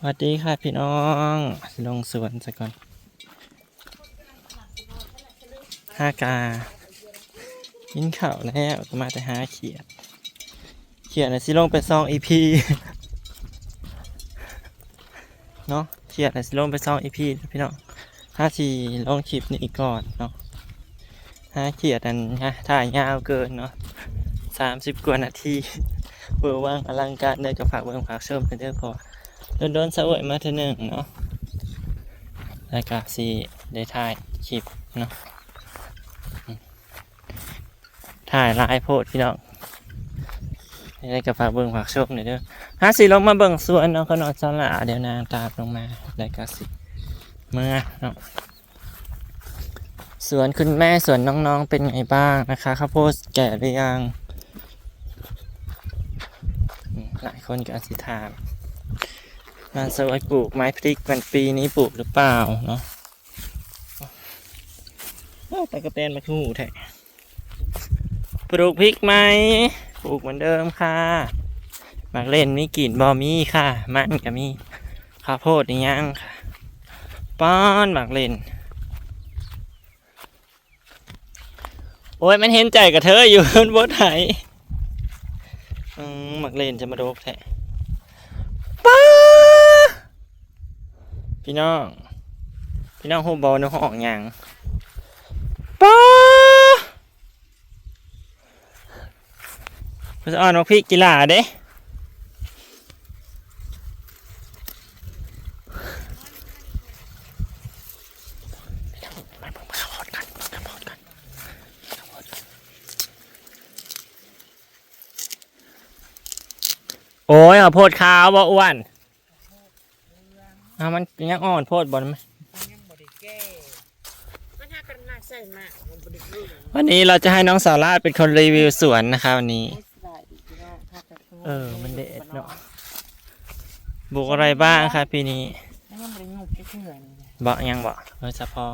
สวัสดีค่ะพี่น้องลงสวนซะก่อนห้ากากินข้าวแล้วก็มาแต่หาเขียด เขียดนะสิลงไปซองอีพีเนาะเขียดนะสิลงไปซองอีพีพี่น้องห้าทีลงคลิปนี้ก่อนเนาะห้าเขียดนั้นฮะถ่ายยาวเกินเนาะสามสิบกว่านาทีเบอร์ว่างอลังการเด้อกับฝากเบิ่งฝากชมกันเด้อพอ โดนโดนๆสวยมาเทีหนึ่งเนาะแล้วก็สีได้ถ่ายคลิปเนาะถ่ายลายโพดพี่น้องได้กับฝากเบิ่งฝากโชคหน่อยเด้อฮาสิลงมาเบิ่งสวนเนาะก็นอนสลาเดี๋ยวนางตาลงมาแล้วก็สิเมื่อเนาะสวนคุณแม่สวนน้องๆเป็นไงบ้างนะคะข้าวโพดแก่หรือยังหลายคนก็อธิษฐาน งานสวยปลูกไม้พริกมันปีนี้ปลูกหรือเปล่าเนาะเอ้แต่กระเตนมาคู่แท้ปลูกพริกไหมปลูกเหมือนเดิมค่ะหมากเล่นมีกลิ่นบอมีค่ะ มันก็มีข้าวโพดนี่ยังค่ะ ป้อนหมากเล่น โอ้ยมันเห็นใจกับเธออยู่บนบนไหนอืมหมากเล่นจะมาโดกแท้ ป้า พี่น้อง พี่น้องหูบอลในห้องหยังป้าพี่อ่อนมาพี่กีฬาเด้โอ้ยเอาโพดขาวบ่อ้วน อ่ามันยังอ่อนโพดบอลไหมยังบริแก้มันหากันมากใส่มากมันบริรูปวันนี้เราจะให้น้องสาราเป็นคนรีวิวสวนนะคะวันนี้ไม่สบายดีพี่น้องถ้าจะพูดเออ มันเด็ดเนอะบุกอะไรบ้างคะปีนี้แล้วยังบริงูกเฉยๆนี่นะเบาะยังเบาะเออจะพอ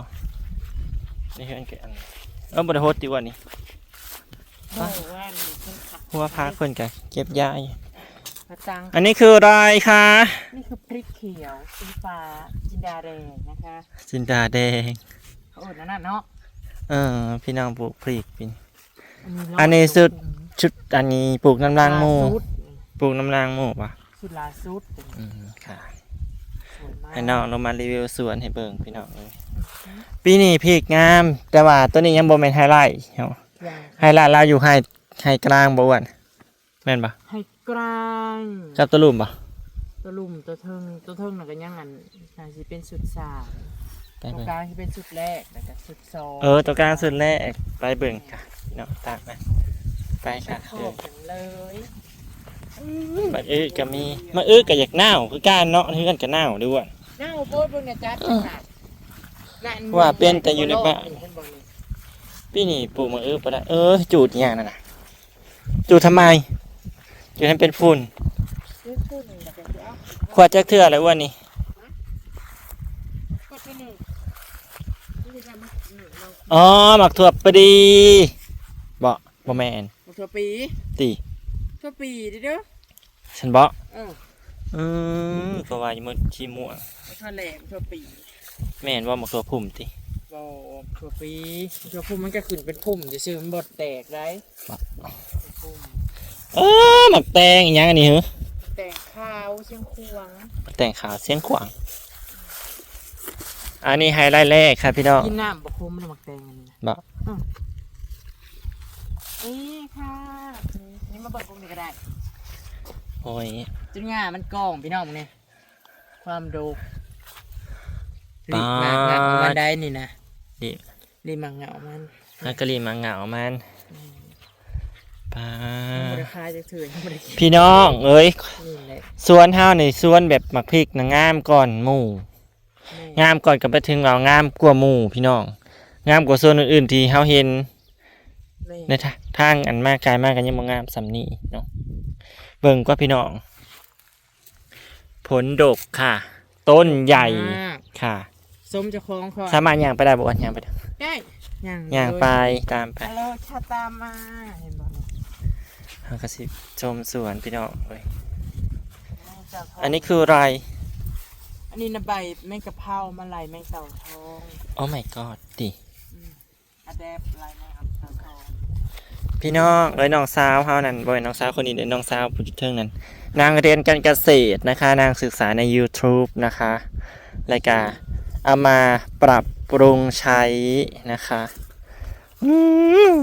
นี่คืออันเกิดอันเออบไดโฮสติวันนี้โอ้ว่ามีขึ้นขับหัวพาคนกันเก็บยาอยู่ พระจังอันนี้คืออะไรคะนี่คือพริกเขียวสีฟ้าจินดาแดงนะคะจินดาแดงเขาเอ่นนั่นน่ะเนาะเออพี่น้องปลูกพริกปีนร้ยอันนี้สุดชุดอันนี้ปลูกน้ำรางหมูลสุดปลูกน้ำรางหมูปะสุดลาสุดเป็นอืมค่ะสวยมากให้น้องเรามารีวิวสวนให้เบิ่งพี่น้องเลยปีนี้พริกงาม แต่ว่าตัวนี้ยังบ่แม่นไฮไลท์เนาะอย่างไฮไลท์เราอยู่ไฮไฮกลางบ่อ้วนแม่นปะให้ กลางกับตัวลุ่มปะตัวลุ่มตัวเทิงตัวเทิงน่ะก็ยังอันน่าสิเป็นสุดสามไปตัวเบิ่งกลางที่เป็นสุดแรกแล้วก็สุดสองเออตัวกลางสุดแรกไปเบิ่งค่ะพี่น้องตามไปไปไปค่ะขอเดิบนกันเลยมาอื้อก็มีมาอื้อก็อยากหนาวคือการเนาะคือกันก็หนาวด้วย หน้าโบดบนเนี่ยจัดขนาดและอัว่าเป็นแต่อยู่ในบ้านเพิ่นบอกนี่ปีนี้ปลูกมาอื้อปะได้เออจูดอย่างนั้นน่ะ จูดทำไม จูดให้เป็นฝุ่นซื้อคู่หนึ่งแล้วก็สิเอาขวดจักเทื่ออะไรอ้วนนี่กดไปหนึ่งนี่จะทำหนึ่งเราอ๋อหมักถั่วปดีบ่บ่แม่นถั่วปีติถั่วปีดิเด้อฉันบ่เอออืมเพราะว่าอยู่มันขี้ม่วงถั่วแหลมถั่วปีแม่นว่าหมักถั่วพุ่มติบอถั่วปีถั่วพุ่มมันก็ขึ้นเป็นพุ่มจะซื้อมันบดแตกได้พุ่มเออหมักแตงอีหยังอันนี้เหรอแตกข้าวเชียงควงแต่งขาวเสียงขวาง อันนี้ไฮไลท์แรกครับพี่น้อง กินน้ำบะคุ้มเลยหมักแตงอันนี้นะบ่นี่ค่ะนี่นี่มาเบิดพวกนี้ก็ได้ โอ้ยจุดง่ามันกองพี่น้องมึงเนี่ยความโดกปารีบมางามันได้นี่นะดิรีบมางามัน ฮักกะลีมาเหงามัน ปามันบริคายจะถือยังบริพี่น้องเอ้ยนี่แหละสวนเฮานี่สวนแบบหมักพริกนะงามก่อนหมู่แม่งามก่อนกับไปถึงเรางามกว่าหมู่พี่น้องงามกว่าส่วนอื่นๆที่เฮาเห็นแม่ในทาทางอันมากกายมากกันยังบ่งามสำนี้เนาะเบิ่งกว่าพี่น้อง ผลดกค่ะ ต้นใหญ่มากค่ะส้มจะคล้องคอสามารถย่างไปได้บ่ว่าย่างไปได้ได้ย่างย่างไปตามไป ฮัลโหลชาตามมาเห็น บ่เนี่ยเฮาก็สิชมสวนพี่น้องเอ้ยจะพอันนี้คืออะไร อันนี้นะใบแมงกะเพรามาลายแมงเต่าทองโอ้ my god ดิอืมอะแดปลายแมงเต่าทองพี่น้องเอ้ยน้องสาวเฮานั่นบ่อยน้องสาวคนนี้เด้อน้องสาวผู้อยู่เทิงนั่นนางเรียนการเกษตรนะคะ นางศึกษาใน YouTube นะคะรายการเอามาปรับปรุงใช้นะคะ อืม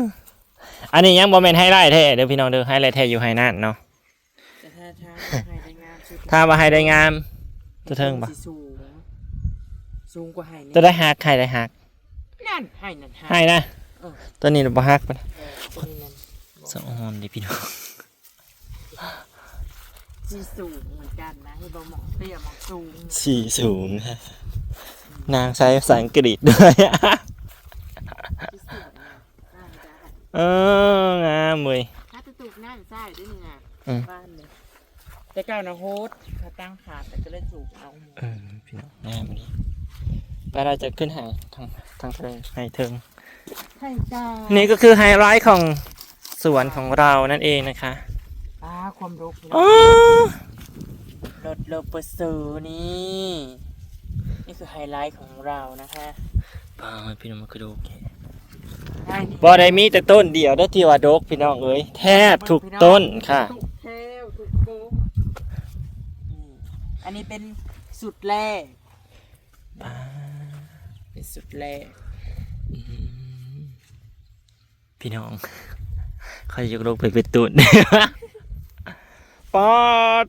อันนี้ยังบ่แม่นไฮไลท์แท้เด้อพี่น้องเด้อไฮไลท์แท้อยู่ไฮนั่นเนาะแต่ถ้าถ้าให้ได้งามสุดถ้าว่าให้ได้งามจะเทิงปะสิสูงสูงกว่าให้นี่จะได้ฮักให้ได้ฮักนั่นให้นั่นให้ให้นะเออตัวนี้บ่ฮักปะเออตัวนี้นั่นสองหอมดิพี่น้องสิสูงเหมือนกันนะให้บ่หมองเตี้ยหมองสูงสี่สูงฮะนางใช้ภาษาอังกฤษด้วย สิสูงนะน่าจะ เอองามเว้ยถ้าจะตูกนั่นใช่ด้วยนี่นะอืมบ้านเลยแต่ก้าวนะโฮสเขาตั้งขาดแต่ก็เลยถูกเอาหมดเออพี่น้องงามดิไปเราจะขึ้นหาทางทางทะเลไฮเทิงให้จ้านี่ก็คือไฮไลท์ของสวนของเรานั่นเองนะคะอ่าความรุกอ๋อรถเลอเปอร์เซอร์นี่ นี่คือไฮไลท์ของเรานะคะปาพี่น้องมากระดูก ได้นี่บ่ได้มีแต่ต้นเดียวได้อที่ว่าดกพี่น้องเอ้ยแทบทุกต้นค่ะ ทุกแถวทุกโก๊กนี่อันนี้เป็นสุดแรกเป็นสุดแรกพี่น้องใครยกลกไปเป็นตุน ปอด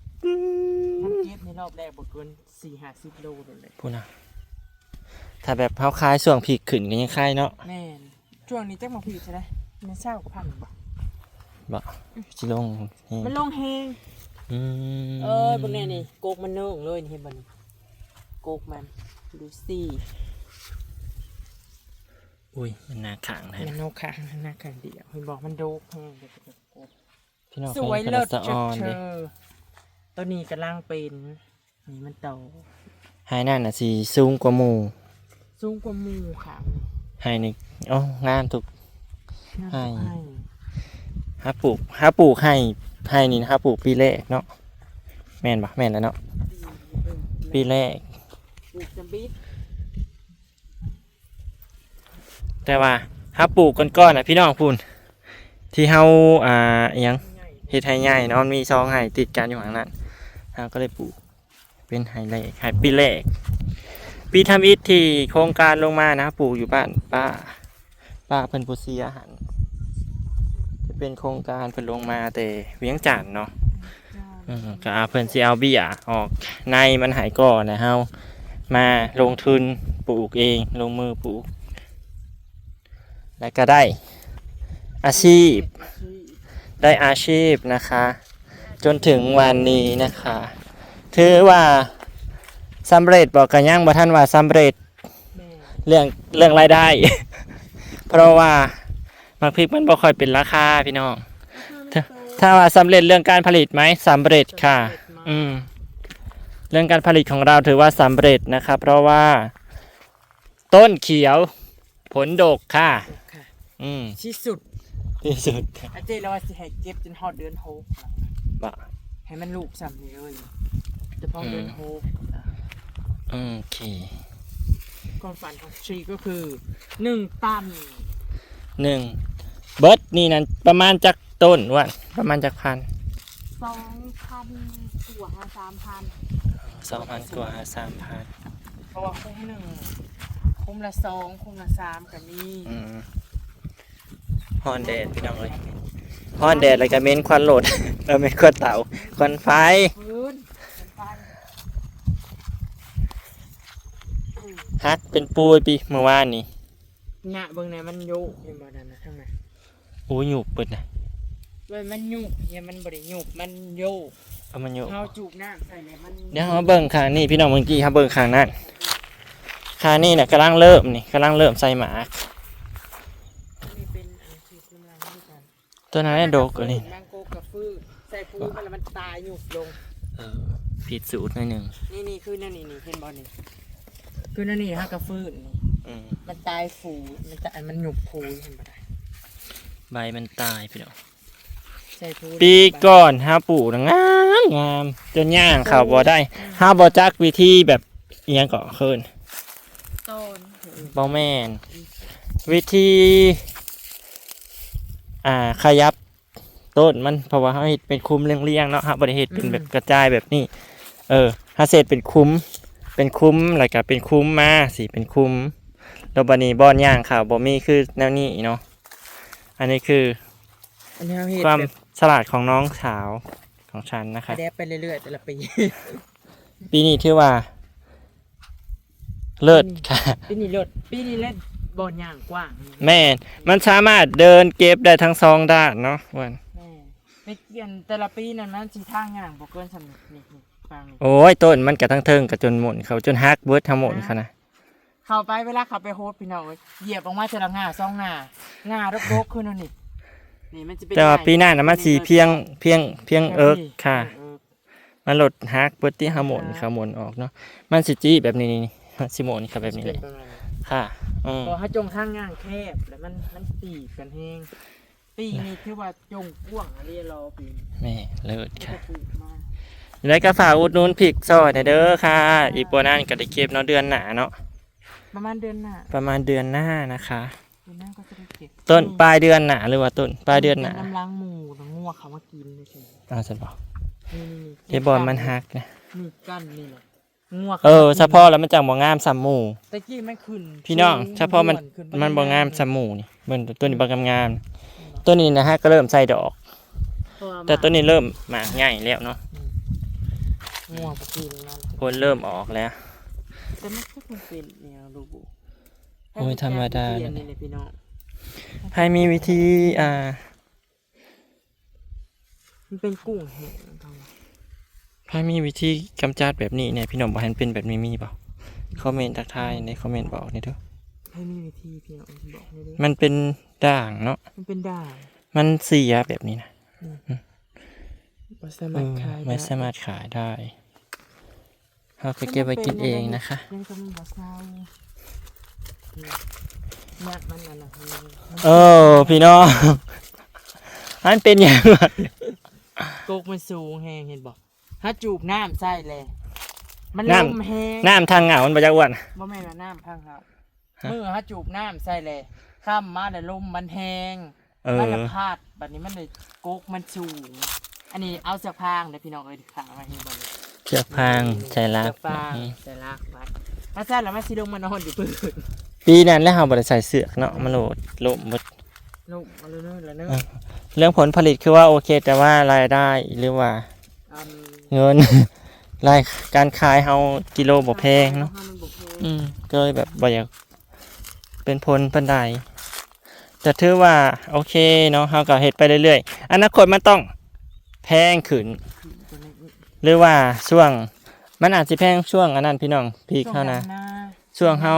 มันเก็บในรอบแรกบอกเกินสี่ห้าสิบโลเลยพูดนะถ้าแบบเฮาคลายส่วงผีขึ้นก็ยังคลายเนาะแม่น ช่วงนี้จักมาพีใช่ไหมไม่เศร้ากับพันบ่บ่สิลงนี่มันลงเฮงอืมเออบนนี้นี่โกกมันเนื่องเลยนี่เห็นบ่นี่โกกมันดูสิอุ้ยมันหนาขางนะมันโนค่ะหน้ากันเดียวเห็นบอกมันโดกแห้งเดี๋ยวจะโกกพี่น้องสวยให้เลิศสะเชิอดอนเชเด้อตัวนี้กำลังเป็นนี่มันโตให้นั่นน่ะสิสูงกว่าหมู่สูงกว่าหมูค่ะ ให้นี่โอ้งามทุกให้ให้หาปลูกหาปลูกให้ให้นี่นะครับปลูกปีแรกเนาะแม่นปะแม่นแล้วเนาะปีแรกปลูกจะบิดแต่ว่าถ้าปลูกก้อนๆนะพี่น้องพูนที่เฮาอ่าอิหยังเฮ็ดให้ใหญ่เนาะมันมีซองไห้ติดกันอยู่ข้างนั้นเฮาก็เลยปลูกเป็นไฮแรกไฮปีแรก ปีทำอิฐที่โครงการลงมานะปลูกอยู่บ้านป้าป้าเพิ่นผู้เสียหันจะเป็นโครงการเพิ่นลงมาแต่เวียงจันทน์เนาะอืมก็เอาเพิ่นสิเอาเบี้ยออกในมันหายก่อนนะเฮามาลงทุนปลูกเองลงมือปลูก แล้วก็ได้ อาชีพ ได้อาชีพนะคะ จนถึงวันนี้นะคะ ถือว่า สำเร็จบอกกันยังบ่ท่านว่าสำเร็จแม่เรื่องเรื่องรายได้ เพราะว่ามักพริกมันบ่ค่อยเป็นราคาพี่น้องถ้าถ้าว่าสำเร็จเรื่องการผลิตไหมสำเร็จค่ะ อืม เรื่องการผลิตของเราถือว่าสำเร็จนะครับ เพราะว่า ต้นเขียว ผลดกค่ะค่ะอืมที่สุดที่สุดอาเจเราว่าสิให้เก็บจนฮอดเดือนหกบ่ให้มันลูกซ้ำนี่เลยจะพอเดือนหก โอเค ความฝันของชีก็คือหนึ่งตันหนึ่งเบิร์ดนี่นั่นประมาณจากต้นวะประมาณจากพันสองพันกว่าสามพันสองพันกว่าสามพันเพราะว่าคุ้มหนึ่งคุ้มละสองคุ้มละสามกับนี่อืมฮอนแดดพี่น้องเลยฮอนแดดแล้วก็เม้นควันโหลดเออเม้นควันเต่าควันไฟ พื้นเป็นปันอืม ฮักเป็นปุยปีเมื่อวานนี้หน้าเบิ่งไหนมันโยกเห็นบ่นั่นนะทั้งนั้นโอ้ยหยุบเปิดนะเว้ยมันยุบเนี่ยมันบ่ได้ยุบมันโยกเอามันหยุบเฮาจูบน้ำใส่เนี่ยมันเดี๋ยวเราเบิ่งข้างนี่พี่น้องเมื่อกี้ครับเบิ่งข้างนั้นข้างนี่เนี่ยกำลังเริ่มนี่กำลังเริ่มใส่หมากนี่เป็นอันที่กำลังนี่กันตัวนั้นได้ดกกว่านี่มังโกกับฟืนใส่ฟูนมันแล้วมันตายยุบลงเออผิดสูตรหน่อยหนึ่งนี่นี่คือนั่นนี่นี่เห็นบ่นี่ คือนั่นนี่ฮะกับฟืนนี่อืมมันตายฟูมันตายมันหยุบฟูเห็นบ่ได้ใบมันตายพี่น้องใส่ฟูปีก่อนฮาปลูกนะงามงามจนย่างเขาบ่ได้ฮาบ่จักวิธีแบบอีหยังก็เคินต้นบอแมนวิธี อ่าขยับต้นมันเพราะว่าเขาเห็ดเป็นคุ้มเรียงๆเนาะครับบริเห็ดเป็นแบบกระจายแบบนี้ เออถ้าเสร็จเป็นคุ้ม เป็นคุ้มแล้วก็เป็นคุ้มมาสิเป็นคุ้มแล้วบันนี้บอนย่างข่าวบอมีคือแนวนี้เนาะอันนี้คืออันนี้เราเห็ดความแบบฉลาดของน้องสาวของฉันนะคะแดบไปเรื่อยๆแต่ละปี ปีนี้ถือว่า เลิศค่ะ ปีนี้เลิศปีนี้เล่นบอลย่างกว้าง แม่นมันสามารถเดินเก็บได้ทั้งสองด้านเนาะวันแม่ไม่เกี่ยนแต่ละปีนั้นมันสีทางย่างบ่เกินสำนึกนี่นี่ ฟังนี่โอ้ยต้นมันกระทั้งเทิงกับจนหมุนเขาจนฮักเบิดทั้งหมดเขานะเข้าไปเวลาเข้าไปโฮสต์พี่น้องเอ้ยเหยียบออกมาเจอละง่าสองง่าง่ารกๆขึ้นนั่นนี่นี่มันจะเป็นแต่ว่าปีหน้านะมันสีเพียงเพียงเพียงเอิกค่ะ เอิกมันลดฮักเบิดที่ฮาหมนเขาหมนออกเนาะมันสิจี้แบบนี้นี่นี่สิหมนค่ะแบบนี้เป็เลยประมาณนั้นค่ะอืมพอถ้าจงทางง่างแคบแล้วมันมันตีบกันแฮงปีนี้คือว่าจงกว้างอันนี้รอปีแม่เลิศมันค่ะจะปลูกมา แล้วก็ฝากอุดหนุนพริกซอยหน่อยเด้อค่ะ อีกปัวนั่นก็ได้เก็บเนาะเดือนหน้าเนาะประมาณเดือนหน้าประมาณเดือนหน้านะคะ เดือนหน้าก็จะได้เก็บต้นปลายเดือนหน้าหรือว่าต้นปลายเดือนหน้าป็น้ำล้างหมูน้ำงัวเขามากินเลยสิอ้าวฉันบอกนี่เจ๊บอลมันฮักนะนี่กั้นนี่แหละงัวขาเออมากินเฉพาะแล้วมันจังบ่งามซ้ำหมู่ตะกี้มันขึ้นพี่น้องสูเฉพาะมันขึ้ไปมันบ่งามเรื่อยๆซ้ำหมู่นี่มันตัวนี้บ่งามงามๆตัวนี้นะฮะก็เริ่มใส่ดอกเพราะว่าแต่ตัวนี้เริ่มหมากง่ายแล้วเนาะ งัวปกินนั่นผลเริ่มออกแล้ว แต่มันก็คงเป็นแนวลูกโอ้ยธรรมดาเรียนนี่เลยพี่น้องใครมีวิธีอ่า มันเป็นกุ้งแห้งทำไมใครมีวิธีกำจัดแบบนี้เนี่ยพี่น้องบอกให้มันเป็นแบบนี้มีเปล่าคอมเมนต์ทักทายในคอมเมนต์บอกนี่เด้อให้มีวิธีพี่น้องบอกเลยดิมันเป็นด่างเนาะมันเป็นด่างมันเสียแบบนี้นะมันสาเอมารถอขายไม่ด้สามารถขายได้ เราก็เก็บไว้กินเองนะคะยังจะมีบะเซาเนี่ยมันนั่นนะพี่เออพี่น้องมันเป็นอย่างไรโกกมันสูงแห้งเห็นบอกถ้าจูบน้ำใส่เลย มันลมแห้งน้ำทางเหงามันประจักอ้วนบ่แม่นว่าน้ำพังครับฮะมือถ้าจูบน้ำใส่เลยข้ามมาแต่ลมมันแห้งเอมันอละพาดแบบนี้มันเลยโกกมันสูง อันนี้เอาเสื้อพางเดี๋ยวพี่น้องเอ้ยขามาให้บ่เลย เชือกพางใจรักเสื้อพางใส่ลากไว้ถ้าใส่แล้วมันสิลงมานอนอยู่พื้นปีนั้นแล้วเราบริใส่เสือกเนาะมันโหลดโลมหมดลูกมาเรื่อยๆแล้วเนื้เออเรื่องผลผลิตคือว่าโอเค แต่ว่ารายได้หรือว่าอันเงิน รายการขายเฮากิโลบ่แพงเนาะ มันบ่แพงอืมก็เลยแบบบ่อยากเป็นผลปันใดแต่ถือว่าโอเคเนาะเฮาก็เฮ็ดไปเรื่อยๆอนาคตมันต้องแพงขึ้นตัวนี้ หรือว่าช่วงมันอาจจะแพงช่วงอันนั้นพี่น้องพีคช่วงเฮานะดำนาช่วงเฮา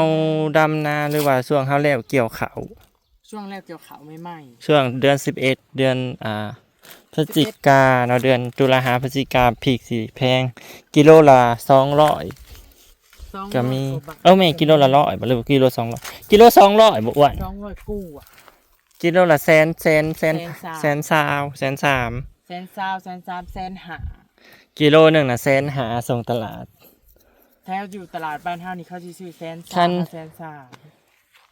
ดำนาหรือว่าช่วงเฮาแล้วเกี่ยวเขาวช่วงแรกเกี่ยวขาวไม่ไหม้ช่วงเดือน 11 เดือนอ่าพฤศจิกาเนาะเดือนตุลาหาพฤศจิกาพีกสิแพงกิโลละ200สองก็มีร้ยว่บทเอ้าแม่กิโลละ100บ่หรือว่ากิโล200กิโล200บ่อ้วน สองร้อยกู้อะ กิโลละแสนแสนแสนแสนสาม แสนสาวแสนสาม แสนสาวแสนสามแสนหา กิโลหนึ่งนะแสนหาส่งตลาด แถวอยู่ตลาดบ้านเฮานี่เขาสิซื้อแสนคัสามนแสนสาม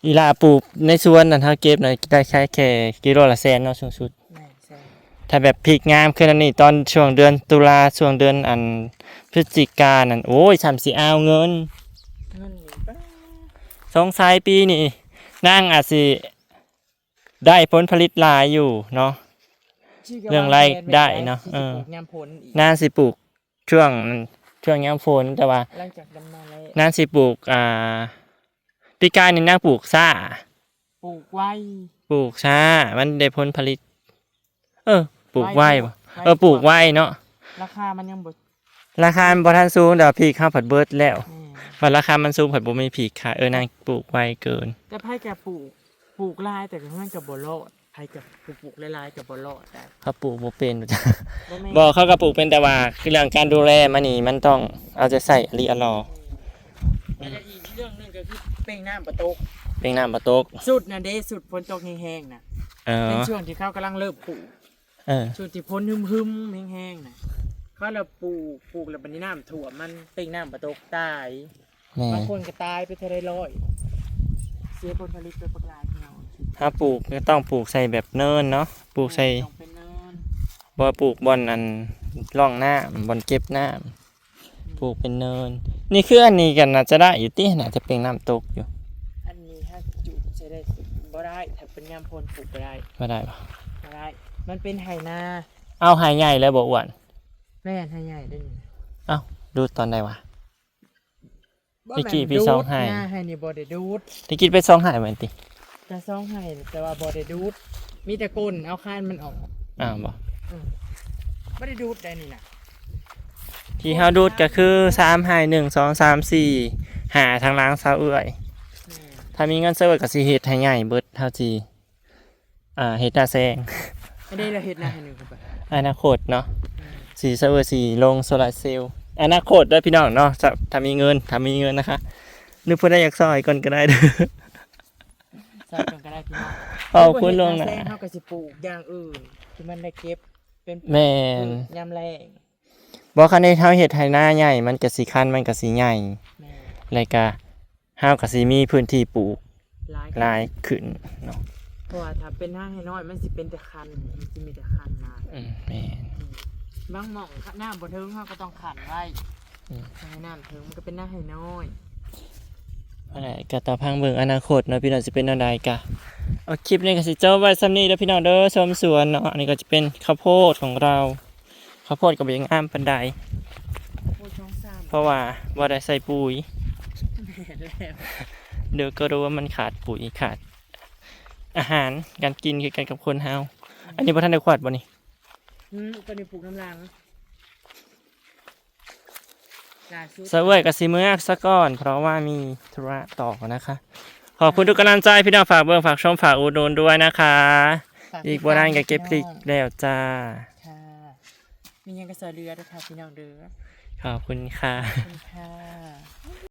อีลาปลูกในสวนนั่นถ้าเก็บหน่อยได้แค่แค่กิโลละแสนเนาะสูงสุด แม่นแสนถ้าแบบพริกงามขึ้นอันนี้ตอนช่วงเดือนตุลาช่วงเดือนอันพฤศจิกานั่นโอ้ยสามสี่เอาเงิน เงินนี่ป้าสงสัยปีนี้นางอาจสิได้ผลผลิตหลายอยู่เนาะชื่ก็ เรื่องวาไร่แผนว้ได้เนอะที่เออจปลูกยามผลอีกนางสิปลูกช่วงช่วงยามฝนแต่ว่าหลังจากดำนาแล้วนางสิปลูกอ่าปีกายนี่นางปลูกซ่าปลูกไว้ปลูกช้า มันได้ผลผลิต เออ ปลูกไว้บ่ไว้เออปลูกไว้เนาะราคามันยังบ่ราคามันบ่ทันสูงแต่ว่าพีข้าวผัดเบิดแล้วแม่ว่าราคามันสูงผัดบ่มีพีขายเออนางปลูกไว้เกิน แต่ไผก็ปลูกปลูกหลายแต่ก็มันก็บ่รอด ไผก็ปลูกปลูกหลายๆก็บ่รอดได้เขาปลูกบ่เป็นจ้ะบ่แม่นบ่เขาก็ปลูกเป็นแต่ว่าคือเรื่องการดูแลมันนี่มันต้องเอาใจใส่อลีอลอแล้วก็อีกเรื่องหนึงก็คือเป้งน้ำประตกเป็นน้ำประตกสุดน่ะเด้สุดฝนตกแห้งๆน่ะเอเป็นอช่วงที่เขากำลังเริ่มปลูก เออช่วงที่พ้นหึมๆแห้งๆน่ะเขาเราปลูกปลูกแล้วบัดนี้น้ำท่วมมันเป้งน้ำประตกตายแม่บางคนก็ตายไปเทะเลร้อย เสียผลผลิตไปประกลายเงา ถ้าปลูกก็ต้องปลูกใส่แบบเนินเนาะปลูกใส่ต้องเป็นเนินบ่ปลูกบอนอันร่องน้ำบอนเก็บน้ำปลูกเป็นเนิน นี่คืออันนี้กันน่าจะได้อยู่ที่น่าจะเป็นน้ำตกอยู่อันนี้ถ้าจุใช้ได้บ่ได้ถ้าเป็นยามพลปลูกบ่ได้ไม่ได้ปะบ่ได้ มันเป็นไหนาเอาหายใหญ่แล้วบอกอ้วนแม่นให้ใหญ่ได้นี่ดูตอนใดวะ บ่พี่แม่นกี้พี่ดูดซองให้หน้าให้นี่บ่ได้ดูดที่กินไปซองหายเหมือนติ จะซองให้แต่ว่าบ่ได้ดูด มีแต่ก้นเอาข้านมันออกอ้าวบ่บ่ได้ดูดได้นี่น่ะที่เฮาดูดก็คือสามหายหนึ่งสองสามสี่หาทางล้างเสาเอื่อย แม่นถ้ามีเงินเซอร์ก็สิเฮ็ดให้ใหญ่เบิดเท่าจีอ่าเฮ็ดหน้าแซง อันนี้เราเฮ็ดหน้าให้หนึ่งเข้าไปอนาคตเนาะสีเซอร์สีลงโซลาร์เซลล์อนาคตเด้วยพี่น้องเนาะจะถ้ามีเงินถ้ามีเงินนะคะนึกเพื่อได้อยากซอยก่อนก็ได้เด้อ ใส่กันก็ได้พี่น้องขอบคุณลวงหนะนะเฮาก็สิปลูกอย่างอื่นที่มันได้เก็บเป็นแม่น ยามแรงบอกคันในเท้าเห็ดไทหน้าใหญ่ มันก็สีคันมันก็สีใหญ่แม่นแล้วก็ห้าวก็สีมีพื้นที่ปลูกหลายหลายขึ้นเนาะเพราะว่าถ้าเป็นหน้าให้น้อยมันสิเป็นแต่คันมันสิมีแต่คันมาอืมแม่น บางหม่องหน้าบ่ถึงเฮาก็ต้องขันไว้อืม ให้น้ำถึงมันก็เป็นหน้าให้น้อย อะไรก็ต่อพังเบิ่งอนาคตเนาะพี่น้องจะเป็นอะไรกะเอาคลิปนี้ก็สิเจ้าไว้ซ้ำนี้แล้วพี่น้องเด้อชมสวนเนาะอันนี้ก็จะเป็นข้าวโพดของเราข้าวโพดก็บ่ยังงามปานใดโอ้ช่องสามเพราะว่าบ่ได้ใส่ปุ๋ยเดี๋ยวก็รู้ว่ามันขาดปุ๋ยขาด อาหารการกินคือกันกับคนเฮาอันนี้พ่ท่านได้ขวดบ่นี่อืมตัวนี้ปลูกน้ำลัง สเวยกับซีเมือกซะก่อนเพราะว่ามีธุระต่อนะคะ ขอบคุณทุกกำลังใจพี่น้องฝากเบิ่งฝากชมฝากอุดหนุนด้วยนะคะ ฝากอีกบ่นานกับเก็บพริกแล้วจ้า ค่ะ มียังกระเสอเรือด้วยค่ะพี่น้องเด้อขอบคุณค่ะ ขอบคุณค่ะ